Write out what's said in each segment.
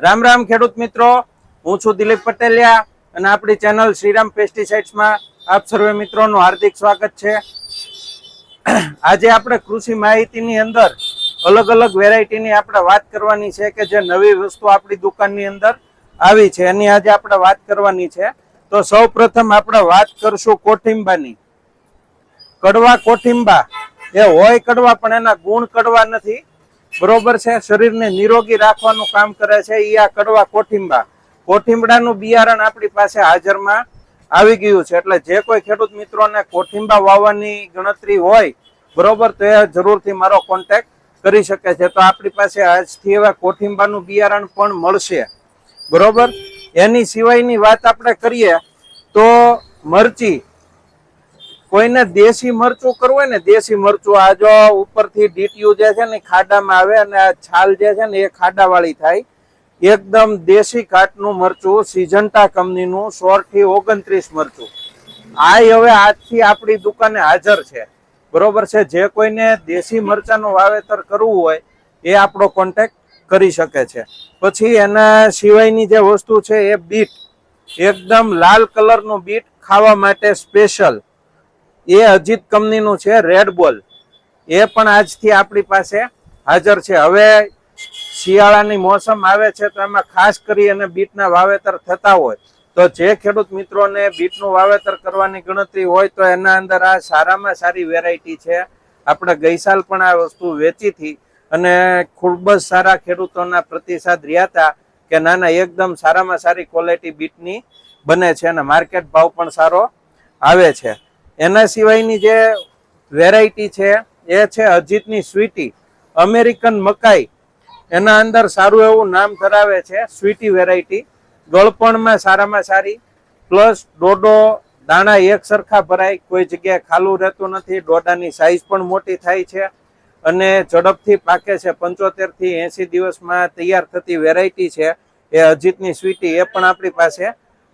રામ રામ ખેડૂત મિત્રો. હું છું દિલીપ પટેલિયા અને આપણી ચેનલ શ્રીરામ પેસ્ટિસાઇડ્સમાં આપ સર્વે મિત્રોનું હાર્દિક સ્વાગત છે. આજે આપણે કૃષિ માહિતીની અંદર અલગ અલગ વેરાયટીની આપણે વાત કરવાની છે કે જે નવી વસ્તુ આપણી દુકાનની અંદર આવી છે. એની આજે આપણે વાત કરવાની છે. તો સૌ આપણે વાત કરશું કોઠિંબાની. કડવા કોઠિંબા. એ હોય કડવા પણ એના ગુણ કડવા નથી. બરોબર છે? શરીરને નિરોગી રાખવાનું કામ કરે છે. એ આ કડવા કોઠિંબા. કોઠિંબડાનું બિયારણ આપણી પાસે હાજરમાં આવી ગયું છે. એટલે જે કોઈ ખેડૂત મિત્રોને કોઠિંબા વાવવાની ગણતરી હોય, બરોબર, તો એ જરૂરથી મારો કોન્ટેક્ટ કરી શકે છે. તો આપણી પાસે આજથી એવા કોઠિંબાનું બિયારણ પણ મળશે. બરોબર? એની સિવાયની વાત આપણે કરીએ, તો મરચી. કોઈને દેશી મરચું કરવું હોય ને, દેશી મરચું આ જો ઉપરથી ડીટીયુ જે છે ને ખાડામાં આવે અને આ છાલ જે છે ને એ ખાડાવાળી થાય. એકદમ દેશી કાટનું મરચું, સિજન્ટા કંપનીનું સોળથી ઓગણત્રીસ મરચું. આ હવે આજથી આપણી દુકાને હાજર છે. બરોબર છે? જે કોઈને દેશી મરચાનું વાવેતર કરવું હોય, એ આપણો કોન્ટેક્ટ કરી શકે છે. પછી એના સિવાયની જે વસ્તુ છે, એ બીટ. એકદમ લાલ કલરનું બીટ ખાવા માટે સ્પેશિયલ એ અજીત કંપનીનું છે રેડ બોલ એ પણ આજથી આપણી પાસે હાજર છે. હવે શિયાળાની મોસમ આવે છે તો એમાં ખાસ કરી અને બીટના વાવેતર થતા હોય. તો જે ખેડૂત મિત્રોને બીટનું વાવેતર કરવાની ગણતરી હોય તો એના અંદર આ સારામાં સારી વેરાયટી છે. આપણે ગઈસાલ પણ આ વસ્તુ વેચી હતી અને ખૂબ જ સારા ખેડૂતોના પ્રતિસાદ રહ્યા હતા કે ના ના એકદમ સારામાં સારી ક્વોલિટી બીટની બને છે અને માર્કેટ ભાવ પણ સારો આવે છે. એના સિવાયની જે વેરાયટી છે, એ છે અજીતની સ્વીટી. અમેરિકન મકાઈ. એના અંદર સારું એવું નામ ધરાવે છે, સ્વીટી વેરાયટી ગળપણમાં સારામાં સારી. પ્લસ ડોડો દાણા એક સરખા ભરાય, કોઈ જગ્યાએ ખાલું રહેતું નથી ડોડાની સાઇઝ પણ મોટી થાય છે. અને ઝડપથી પાકે છે પંચોતેરથી એસી દિવસમાં તૈયાર થતી વેરાયટી છે, એ અજીતની સ્વીટી, એ પણ આપણી પાસે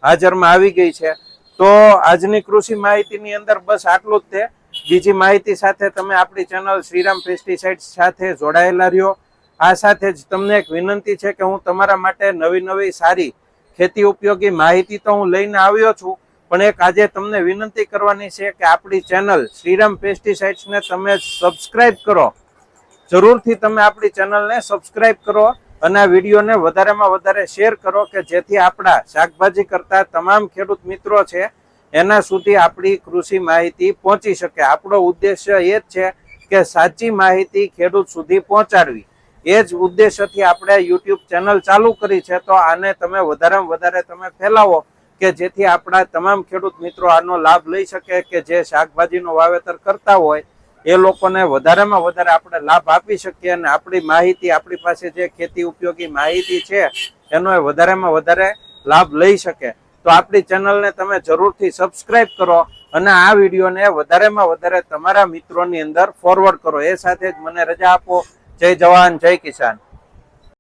હાજરમાં આવી ગઈ છે. તો આજની કૃષિ માહિતીની અંદર બસ આટલું જ તે બીજી માહિતી સાથે તમે આપણી ચેનલ શ્રીરામ પેસ્ટિસાઇડ સાથે જોડાયેલા રહ્યો. આ સાથે જ તમને એક વિનંતી છે કે હું તમારા માટે નવી નવી સારી ખેતી ઉપયોગી માહિતી તો હું લઈને આવ્યો છું, પણ એક આજે તમને વિનંતી કરવાની છે કે આપણી ચેનલ શ્રીરામ પેસ્ટિસાઇડ્સને તમે સબસ્ક્રાઇબ કરો. જરૂરથી તમે આપણી ચેનલને સબસ્ક્રાઇબ કરો. અને આ વિડીયોને વધારેમાં વધારે શેર કરો કે જેથી આપણા શાકભાજી કરતા તમામ ખેડૂત મિત્રો છે, એના સુધી આપણી કૃષિ માહિતી પહોંચી શકે. આપણો ઉદ્દેશ્ય એ જ છે કે સાચી માહિતી ખેડૂત સુધી પહોંચાડવી. એ જ ઉદ્દેશ્યથી આપણે યુટ્યુબ ચેનલ ચાલુ કરી છે, તો આને તમે વધારેમાં વધારે તમે ફેલાવો કે જેથી આપણા તમામ ખેડૂત મિત્રો આનો લાભ લઈ શકે કે જે શાકભાજીનું વાવેતર કરતા હોય એ લોકોને વધારેમાં વધારે આપણે લાભ આપી શકીએ અને આપણી માહિતી, આપણી પાસે જે ખેતી ઉપયોગી માહિતી છે, એનો એ વધારેમાં વધારે લાભ લઈ શકે. તો આપણી ચેનલને તમે જરૂરથી સબસ્ક્રાઈબ કરો અને આ વિડીયોને વધારેમાં વધારે તમારા મિત્રોની અંદર ફોરવર્ડ કરો. એ સાથે જ મને રજા આપો. જય જવાન, જય કિસાન.